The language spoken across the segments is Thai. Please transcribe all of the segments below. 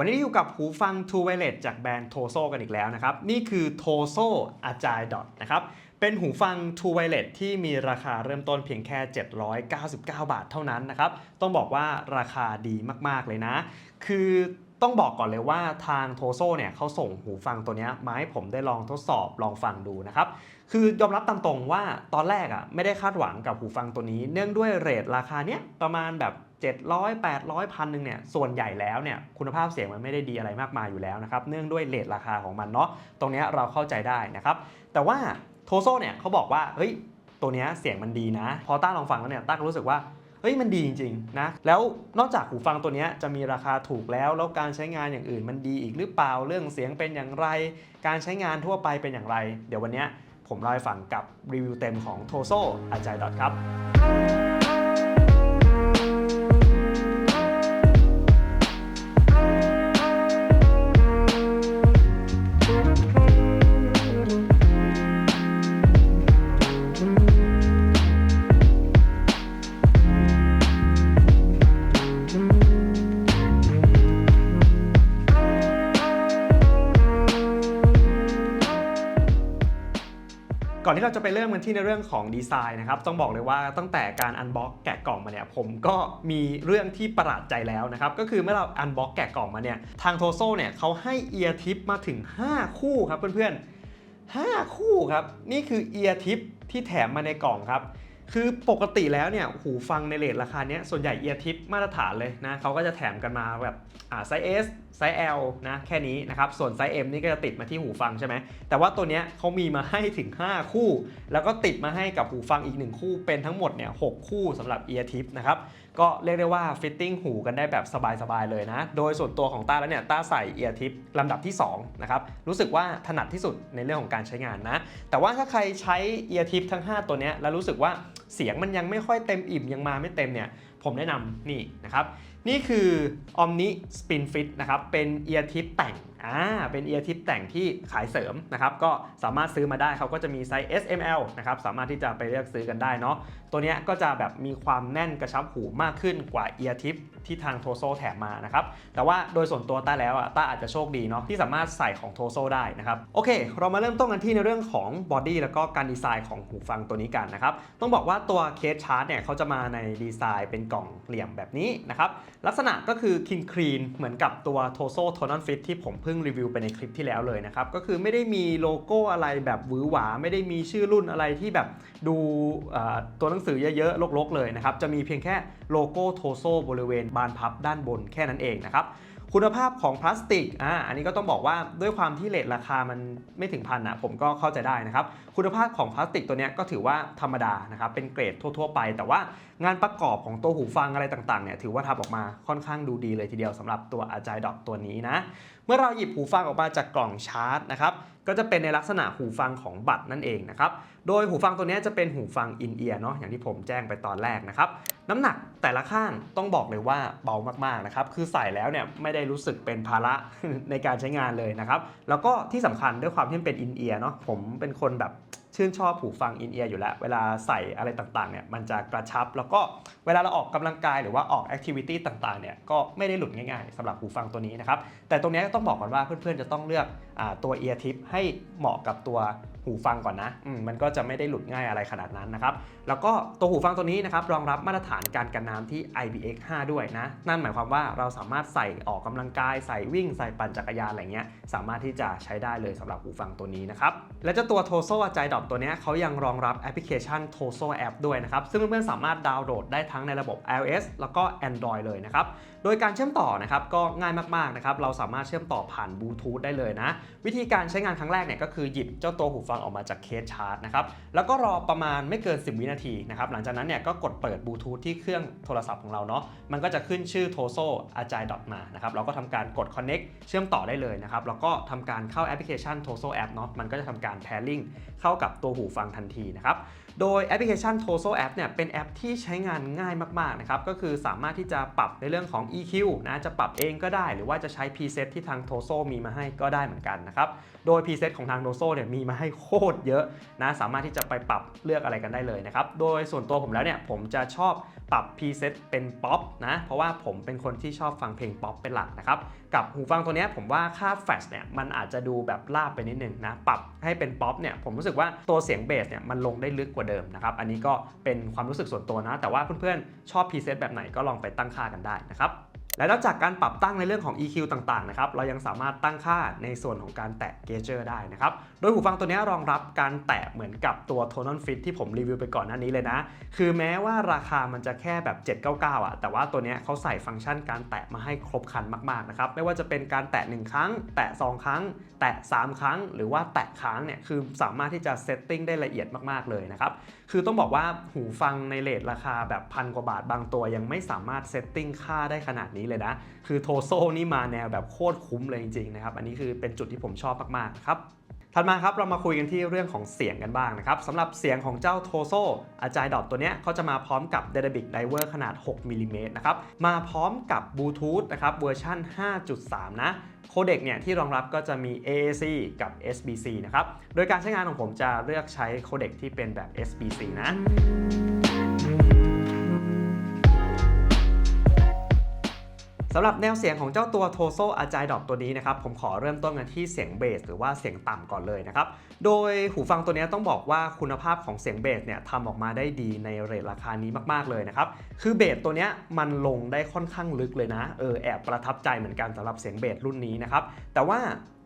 วันนี้อยู่กับหูฟัง True Wireless จากแบรนด์ Toso กันอีกแล้วนะครับ นี่คือ Toso Agile Dot นะครับ เป็นหูฟัง True Wireless ที่มีราคาเริ่มต้นเพียงแค่ 799 บาทเท่านั้นนะครับ ต้องบอกว่าราคาดีมาก ๆ เลยนะ คือต้องบอกก่อนเลยว่าทางโทโซเนี่ยเขาส่งหูฟังตัวนี้มาให้ผมได้ลองทดสอบลองฟังดูนะครับ คือยอมรับตามตรงว่าตอนแรกอะไม่ได้คาดหวังกับหูฟังตัวนี้ เนื่องด้วยเรทราคาเนี้ยประมาณแบบ 700 800พันหนึ่งเนี่ยส่วนใหญ่แล้วเนี่ยคุณภาพเสียงมันไม่ได้ดีอะไรมากมายอยู่แล้วนะครับเนื่องด้วยเรทราคาของมันเนาะตรงนี้เราเข้าใจได้นะครับแต่ว่าโทโซเนี่ยเขาบอกว่าเฮ้ยตัวเนี้ยเสียงมันดีนะ พอต้าลองฟังแล้วเนี่ยต้าก็รู้สึกว่าเฮ้ยมันดีจริงๆนะแล้วนอกจากหูฟังตัวเนี้ยจะมีราคาถูกแล้ว แล้วการใช้งานอย่างอื่นมันดีอีกหรือเปล่าเรื่องเสียงเป็นอย่างไร การใช้งานทั่วไปเป็นอย่างไร เดี๋ยววันนี้ผมเล่าให้ฟังกับรีวิวเต็มของ t o s o a j i l e ครับ ที่เราจะไปเริ่มกันที่ในเรื่องของดีไซน์นะครับ ต้องบอกเลยว่าตั้งแต่การอันบ็อกแกะกล่องมาเนี่ย ผมก็มีเรื่องที่ประหลาดใจแล้วนะครับ ก็คือเมื่อเราอันบ็อกแกะกล่องมาเนี่ย ทางโทโซเนี่ยเขาให้เอียร์ทิปมาถึง 5 คู่ครับเพื่อนๆ 5 คู่ครับ นี่คือเอียร์ทิปที่แถมมาในกล่องครับคือปกติแล้วเนี่ยหูฟังในเลทราคาเนี้ยส่วนใหญ่เอียร์ทิปมาตรฐานเลยนะเขาก็จะแถมกันมาแบบอ่าไซส์ S ไซส์ L นะแค่นี้นะครับส่วนไซส์ M นี่ก็จะติดมาที่หูฟังใช่ไหมแต่ว่าตัวเนี้ยเขามีมาให้ถึง 5 คู่ แล้วก็ติดมาให้กับหูฟังอีก 1 คู่เป็นทั้งหมดเนี่ยหคู่สำหรับเอียร์ทิปนะครับก็เรียกได้ว่าฟิตติ้งหูกันได้แบบสบายๆเลยนะ โดยส่วนตัวของต้าแล้วเนี่ยต้าใส่เอียร์ทิปลำดับที่2นะครับรู้สึกว่าถนัดที่สุดในเรื่องของการใช้งานนะแต่ว่าถ้าใครใช้เอียร์ทิปทั้ง 5 ตัวเนี้ยแล้วรู้สึกว่า เสียงมันยังไม่ค่อยเต็มอิ่มยังมาไม่เต็มเนี่ยผมแนะนำนี่นะครับ นี่คือ Omni Spin Fit นะครับ เป็นเอียร์ทิปแต่งอ่าเป็นเอียร์ทิปแต่งที่ขายเสริมนะครับก็สามารถซื้อมาได้เขาก็จะมีไซส์ S M L นะครับสามารถที่จะไปเลือกซื้อกันได้เนาะตัวนี้ก็จะแบบมีความแน่นกระชับหูมากขึ้นกว่าเอียร์ทิปที่ทางโทโซแถมมานะครับแต่ว่าโดยส่วนตัวต้าแล้วอะต้าอาจจะโชคดีเนาะที่สามารถใส่ของโทโซได้นะครับโอเค เรามาเริ่มต้นกันที่ในเรื่องของบอดี้แล้วก็การดีไซน์ของหูฟังตัวนี้กันนะครับต้องบอกว่าตัวเคสชาร์จเนี่ยเขาจะมาในดีไซน์เป็นกล่องเหลี่ยมแบบนี้นะครับลักษณะก็คือคินครีนเหมือนกับตัว t o s o t o n a l Fit ที่ผมเพิ่งรีวิวไปในคลิปที่แล้วเลยนะครับ ก็คือไม่ได้มีโลโก้อะไรแบบหวือหวา ไม่ได้มีชื่อรุ่นอะไรที่แบบดูตัวหนังสือเยอะๆลกๆเลยนะครับ จะมีเพียงแค่โลโก้ t o s o บริเวณบานพับด้านบนแค่นั้นเองนะครับคุณภาพของพลาสติก อ่า อันนี้ก็ต้องบอกว่าด้วยความที่เลทราคามันไม่ถึงพันอะผมก็เข้าใจได้นะครับ คุณภาพของพลาสติกตัวนี้ก็ถือว่าธรรมดานะครับ เป็นเกรดทั่ว ๆ ไป แต่ว่า งานประกอบของตัวหูฟังอะไรต่างๆเนี่ยถือว่าทำออกมาค่อนข้างดูดีเลยทีเดียวสำหรับตัว a j i l e Dot ตัวนี้นะ เมื่อเราหยิบหูฟังออกมาจากกล่องชาร์จนะครับก็จะเป็นในลักษณะหูฟังของบัตรนั่นเองนะครับ โดยหูฟังตัวนี้จะเป็นหูฟังอินเอียร์เนาะอย่างที่ผมแจ้งไปตอนแรกนะครับ น้ำหนักแต่ละข้างต้องบอกเลยว่าเบามากๆนะครับ คือใส่แล้วเนี่ยไม่ได้รู้สึกเป็นภาระในการใช้งานเลยนะครับ แล้วก็ที่สำคัญด้วยความที่เป็นอินเอียร์เนาะผมเป็นคนแบบ ชื่นชอบหูฟังอินเอียร์อยู่แล้ว เวลาใส่อะไรต่างๆเนี่ยมันจะกระชับ แล้วก็เวลาเราออกกำลังกายหรือว่าออกแอคทิวิตี้ต่างๆเนี่ยก็ไม่ได้หลุดง่ายๆสำหรับหูฟังตัวนี้นะครับแต่ตรงนี้ต้องบอกก่อนว่าเพื่อนๆจะต้องเลือกอตัวเอียร์ทิปให้เหมาะกับตัว หูฟังก่อนนะอืมมันก็จะไม่ได้หลุดง่ายอะไรขนาดนั้นนะครับ แล้วก็ตัวหูฟังตัวนี้นะครับรองรับมาตรฐานการกันน้ำที่ IPX5 ด้วยนะ นั่นหมายความว่าเราสามารถใส่ออกกำลังกายใส่วิ่งใส่ปั่นจักรยานอะไรเงี้ยสามารถที่จะใช้ได้เลยสำหรับหูฟังตัวนี้นะครับ และเจ้าตัว Toso a j i l e Dot ตัวเนี้ยเขายังรองรับแอปพลิเคชัน Toso App ด้วยนะครับ ซึ่งเพื่อนๆสามารถดาวน์โหลดได้ทั้งในระบบ iOS แล้วก็ Android เลยนะครับโดยการเชื่อมต่อนะครับก็ง่ายมากๆนะครับเราสามารถเชื่อมต่อผ่านบลูทูธได้เลยนะวิธีการใช้งานครั้งแรกเนี่ยก็คือหยิบเจ้าตัวหูฟังออกมาจากเคสชาร์จนะครับแล้วก็รอประมาณไม่เกิน 10 วินาทีนะครับหลังจากนั้นเนี่ยก็กดเปิดบลูทูธที่เครื่องโทรศัพท์ของเราเนาะมันก็จะขึ้นชื่อ Toso a j i l e Dot มานะครับเราก็ทำการกด Connect เชื่อมต่อได้เลยนะครับแล้วก็ทำการเข้าแอปพลิเคชัน Toso App เนาะมันก็จะทำการ pairing เข้ากับตัวหูฟังทันทีนะครับ โดยแอปพลิเคชัน Toso App เนี่ยเป็นแอปที่ใช้งานง่ายมากๆนะครับก็คือสามารถที่จะปรับในเรื่องของ EQ นะจะปรับเองก็ได้ หรือว่าจะใช้ preset ที่ทาง Toso มีมาให้ก็ได้เหมือนกันนะครับโดย preset ของทาง Toso เนี่ยมีมาให้โคตรเยอะนะสามารถที่จะไปปรับเลือกอะไรกันได้เลยนะครับโดยส่วนตัวผมแล้วเนี่ยผมจะชอบปรับ preset เป็นป๊อปนะเพราะว่าผมเป็นคนที่ชอบฟังเพลงป๊อปเป็นหลักนะครับกับหูฟังตัวนี้ผมว่าค่าแฟชเนี่ยมันอาจจะดูแบบลาบไปนิดนึงนะ ปรับให้เป็นป๊อปเนี่ยผมรู้สึกว่าตัวเสียงเบสเนี่ยมันลงได้ลึกกว่าเดิมนะครับ อันนี้ก็เป็นความรู้สึกส่วนตัวนะ แต่ว่าเพื่อนๆ ชอบพรีเซตแบบไหนก็ลองไปตั้งค่ากันได้นะครับ และนอกจากการปรับตั้งในเรื่องของ EQ ต่างๆนะครับเรายังสามารถตั้งค่าในส่วนของการแตะเกจเจอร์ได้นะครับโดยหูฟังตัวนี้รองรับการแตะเหมือนกับตัว Tonal Fit ที่ผมรีวิวไปก่อนหน้านี้เลยนะ คือแม้ว่าราคามันจะแค่แบบ 799อะแต่ว่าตัวนี้เขาใส่ฟังก์ชันการแตะมาให้ครบครันมากๆนะครับไม่ว่าจะเป็นการแตะ 1 ครั้ง แตะ 2 ครั้ง แตะ 3 ครั้ง หรือว่าแตะค้างเนี่ยคือสามารถที่จะเซตติ้งได้ละเอียดมากๆเลยนะครับคือต้องบอกว่าหูฟังในเลทราคาแบบพันกว่าบาทบางตัวยังไม่สามารถเซตติ้งค่าได้ขนาดนี้เลยนะ คือโทโซนี่มาแนวแบบโคตรคุ้มเลยจริงๆนะครับ อันนี้คือเป็นจุดที่ผมชอบมากๆครับถัดมาครับเรามาคุยกันที่เรื่องของเสียงกันบ้างนะครับสำหรับเสียงของเจ้าโทโซอาจายดอทตัวเนี้ยเขาจะมาพร้อมกับ d y n a m i c Driver ขนาด 6มิลลิเมตรนะครับมาพร้อมกับบลูทูธนะครับเวอร์ชัน5.3 นะโคเด็กเนี่ยที่รองรับก็จะมี AAC กับ SBC นะครับโดยการใช้งานของผมจะเลือกใช้โคเด็กที่เป็นแบบ SBC นะำหรับแนวเสียงของเจ้าตัวโทโซอาจายดอกตัวนี้นะครับผมขอเริ่มต้นกันที่เสียงเบสหรือว่าเสียงต่ำก่อนเลยนะครับ โดยหูฟังตัวนี้ต้องบอกว่าคุณภาพของเสียงเบสเนี่ยทำออกมาได้ดีในเรทราคานี้มากๆเลยนะครับ คือเบสตัวนี้มันลงได้ค่อนข้างลึกเลยนะ เออแอบประทับใจเหมือนกันสำหรับเสียงเบสรุ่นนี้นะครับ แต่ว่า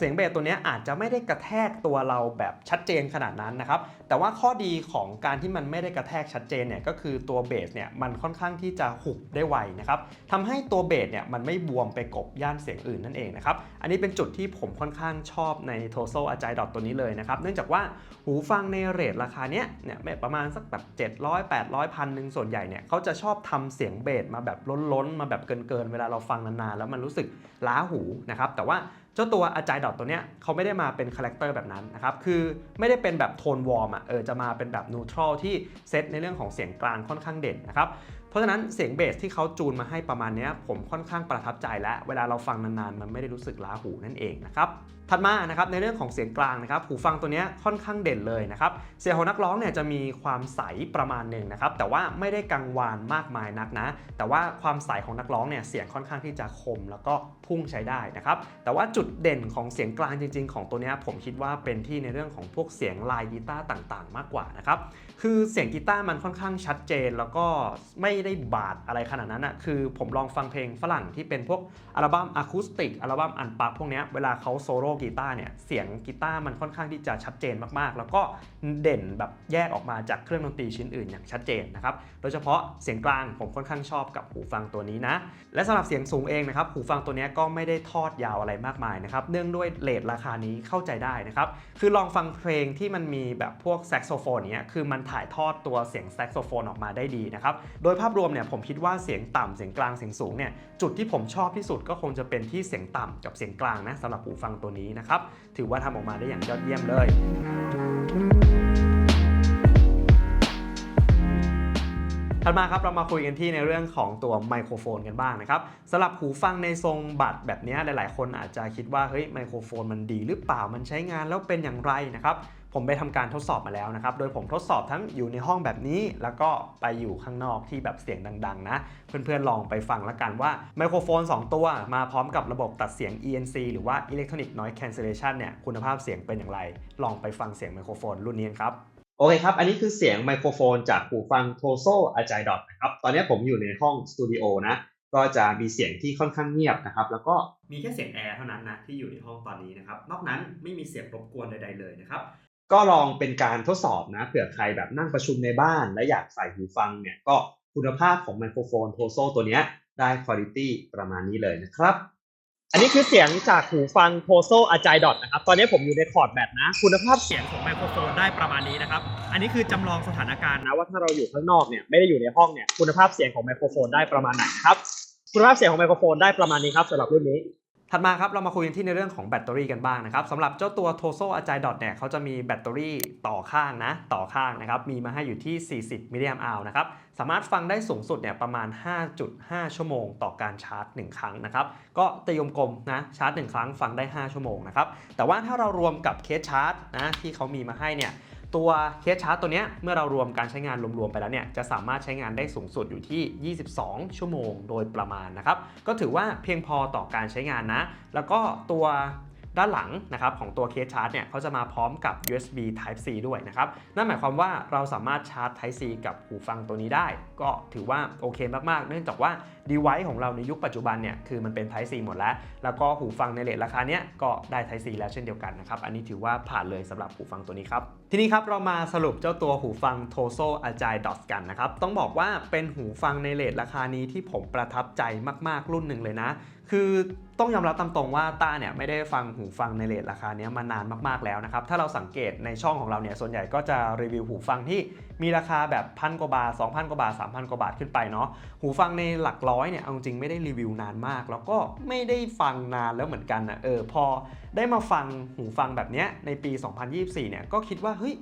สียงเบสตัวนี้อาจจะไม่ได้กระแทกตัวเราแบบชัดเจนขนาดนั้นนะครับ แต่ว่าข้อดีของการที่มันไม่ได้กระแทกชัดเจนเนี่ยก็คือตัวเบสเนี่ยมันค่อนข้างที่จะหุบได้ไวนะครับทำให้ตัวเบสเนี่ยมันไม่บวมไปกบย่านเสียงอื่นนั่นเองนะครับ อันนี้เป็นจุดที่ผมค่อนข้างชอบใน t o s o a g i l e Dot ตัวนี้เลยนะครับ เนื่องจากว่าหูฟังในเรทราคาเนี้ยเนี่ยประมาณสักแบบ700 800พันหนึ่งส่วนใหญ่เนี่ยเขาจะชอบทำเสียงเบสมาแบบล้นๆ มาแบบเกินๆ เวลาเราฟังนานๆ แล้วมันรู้สึกล้าหูนะครับ แต่ว่า เจ้าตัวอาจายดอทตัวเนี้ยเขาไม่ได้มาเป็นคาแรคเตอร์แบบนั้นนะครับ คือไม่ได้เป็นแบบโทนวอร์มอะเออจะมาเป็นแบบนูทรัลที่เซตในเรื่องของเสียงกลางค่อนข้างเด่นนะครับ เพราะฉะนั้นเสียงเบสที่เขาจูนมาให้ประมาณนี้ผมค่อนข้างประทับใจและเวลาเราฟังนานๆ มันไม่ได้รู้สึกล้าหูนั่นเองนะครับถัดมานะครับในเรื่องของเสียงกลางนะครับหูฟังตัวนี้ค่อนข้างเด่นเลยนะครับเสียงของนักร้องเนี่ยจะมีความใสประมาณหนึ่งนะครับแต่ว่าไม่ได้กังวานมากมายนักนะ แต่ว่าความใสของนักร้องเนี่ยเสียงค่อนข้างที่จะคมแล้วก็พุ่งใช้ได้นะครับแต่ว่าจุดเด่นของเสียงกลางจริง ๆ ของตัวนี้ผมคิดว่าเป็นที่ในเรื่องของพวกเสียงลายกีตาร์ต่างๆ มากกว่านะครับคือเสียงกีตาร์มันค่อนข้างชัดเจนแล้วก็ไม่ได้บาดอะไรขนาดนั้นอะคือผมลองฟังเพลงฝรั่งที่เป็นพวกอัลบั้มอะคูสติกอัลบั้มอันปักพวกเนี้ยเวลาเขาโซโล่กีตาร์เนี่ยเสียงกีตาร์มันค่อนข้างที่จะชัดเจนมากๆ แล้วก็เด่นแบบแยกออกมาจากเครื่องดนตรีชิ้นอื่นอย่างชัดเจนนะครับโดยเฉพาะเสียงกลางผมค่อนข้างชอบกับหูฟังตัวนี้นะ และสำหรับเสียงสูงเองนะครับหูฟังตัวนี้ก็ไม่ได้ทอดยาวอะไรมากมายนะครับเนื่องด้วยเลทราคานี้เข้าใจได้นะครับคือลองฟังเพลงที่มันมีแบบพวกแซกโซโฟนเนี้ยคือมันถ่ายทอดตัวเสียงแซกโซโฟนออกมาได้ดีนะครับโดยภาพรวมเนี่ยผมคิดว่าเสียงต่ำเสียงกลางเสียงสูงเนี่ยจุดที่ผมชอบที่สุดก็คงจะเป็นที่เสียงต่ำกับเสียงกลางนะสำหรับหูฟังตัวนี้นะครับถือว่าทำออกมาได้อย่างยอดเยี่ยมเลยถัดมาครับเรามาคุยกันที่ในเรื่องของตัวไมโครโฟนกันบ้างนะครับสำหรับหูฟังในทรงบัตรแบบนี้ยหลาย ๆ คนอาจจะคิดว่าเฮ้ยไมโครโฟนมันดีหรือเปล่ามันใช้งานแล้วเป็นอย่างไรนะครับ ผมไปทำการทดสอบมาแล้วนะครับ โดยผมทดสอบทั้งอยู่ในห้องแบบนี้ แล้วก็ไปอยู่ข้างนอกที่แบบเสียงดังๆนะ เพื่อนๆลองไปฟังแล้วกันว่าไมโครโฟน 2 ตัวมาพร้อมกับระบบตัดเสียง ENC หรือว่า Electronic Noise Cancellation เนี่ยคุณภาพเสียงเป็นอย่างไร ลองไปฟังเสียงไมโครโฟนรุ่นนี้ครับโอเคครับ อันนี้คือเสียงไมโครโฟนจากหูฟัง Toso a g i l e Dot นะครับ ตอนนี้ผมอยู่ในห้องสตูดิโอนะ ก็จะมีเสียงที่ค่อนข้างเงียบนะครับ แล้วก็มีแค่เสียงแอร์เท่านั้นนะที่อยู่ในห้องตอนนี้นะครับ นอกนั้นไม่มีเสียงรบกวนใดๆเลยนะครับ ก็ลองเป็นการทดสอบนะเผื่อใครแบบนั่งประชุมในบ้าน และอยากใส่หูฟังเนี่ยก็คุณภาพของไมโครโฟน Toso ตัวเนี้ยได้คุณภาพประมาณนี้เลยนะครับ อันนี้คือเสียงจากหูฟัง Toso a g i l e Dot นะครับ ตอนนี้ผมอยู่ในคอร์ดแบตนะ คุณภาพเสียงของไมโครโฟนได้ประมาณนี้นะครับ อันนี้คือจำลองสถานการณ์นะว่าถ้าเราอยู่ข้างนอกเนี่ยไม่ได้อยู่ในห้องเนี่ยคุณภาพเสียงของไมโครโฟนได้ประมาณไหนครับ คุณภาพเสียงของไมโครโฟนได้ประมาณนี้ครับสำหรับรุ่นนี้ ถัดมาครับเรามาคุยกันที่ในเรื่องของแบตเตอรี่กันบ้างนะครับสำหรับเจ้าตัว Toso a g i l e Dot เนี่ยเขาจะมีแบตเตอรี่ต่อข้างนะต่อข้างนะครับมีมาให้อยู่ที่ 40มิลลิแอมป์อนะครับสามารถฟังได้สูงสุดเนี่ยประมาณ 5.5 ชั่วโมง ต่อการชาร์จ 1 ครั้งนะครับก็ตียมกลมนะชาร์จ 1 ครั้งฟังได้ 5 ชั่วโมงนะครับแต่ว่าถ้าเรารวมกับเคสชาร์จนะที่เขามีมาให้เนี่ย ตัวเคสชาร์จตัวนี้เมื่อเรารวมการใช้งานรวมๆไปแล้วเนี่ยจะสามารถใช้งานได้สูงสุดอยู่ที่ 22 ชั่วโมงโดยประมาณนะครับ ก็ถือว่าเพียงพอต่อการใช้งานนะ แล้วก็ตัวด้านหลังนะครับของตัวเคสชาร์จเนี่ยเขาจะมาพร้อมกับ USB Type C ด้วยนะครับ นั่นหมายความว่าเราสามารถชาร์จ Type C กับหูฟังตัวนี้ได้ ก็ถือว่าโอเคมากๆ เนื่องจากว่า device ของเราในยุคปัจจุบันเนี่ยคือมันเป็น Type C หมดแล้ว แล้วก็หูฟังในเลทราคาเนี้ยก็ได้ Type C แล้วเช่นเดียวกันนะครับ อันนี้ถือว่าผ่านเลยสำหรับหูฟังตัวนี้ครับ ทีนี้ครับเรามาสรุปเจ้าตัวหูฟัง Toso Agile Dots กันนะครับ ต้องบอกว่าเป็นหูฟังในเลทราคานี้ที่ผมประทับใจมากๆรุ่นหนึ่งเลยนะ คือต้องยอมรับตามตรงว่าต้าเนี่ยไม่ได้ฟังหูฟังในเลทราคาเนี้ยมานานมากๆแล้วนะครับ ถ้าเราสังเกตในช่องของเราเนี่ยส่วนใหญ่ก็จะรีวิวหูฟังที่มีราคาแบบพันกว่าบาท2,000 กว่าบาท 3,000 กว่าบาทขึ้นไปเนาะหูฟังในหลักร้อยเนี่ยเอาจริงไม่ได้รีวิวนานมาก แล้วก็ไม่ได้ฟังนานแล้วเหมือนกันนะเออพอได้มาฟังหูฟังแบบเนี้ยในปี 2024 เนี่ยก็คิดว่าเฮ้ย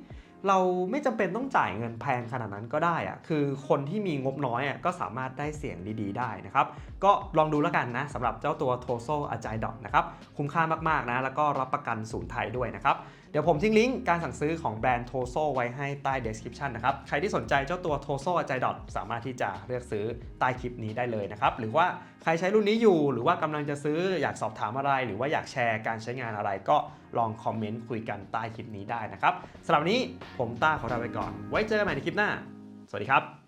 เราไม่จำเป็นต้องจ่ายเงินแพงขนาดนั้นก็ได้อะคือคนที่มีงบน้อยอะก็สามารถได้เสียงดีๆ ได้นะครับ ก็ลองดูแล้วกันนะสำหรับเจ้าตัว Toso Agile Dot นะครับ คุ้มค่ามากๆนะ แล้วก็รับประกันศูนย์ไทยด้วยนะครับ เดี๋ยวผมทิ้งลิงก์การสั่งซื้อของแบรนด์ Toso ไว้ให้ใต้ description นะครับ ใครที่สนใจเจ้าตัว Toso Agile Dot สามารถที่จะเลือกซื้อใต้คลิปนี้ได้เลยนะครับ หรือว่าใครใช้รุ่นนี้อยู่ หรือว่ากำลังจะซื้ออยากสอบถามอะไร หรือว่าอยากแชร์การใช้งานอะไรก็ลองคอมเมนต์คุยกันใต้คลิปนี้ได้นะครับสำหรับนนี้ผมต้าขอลาไปก่อน ไว้เจอกันใหม่ในคลิปหน้า สวัสดีครับ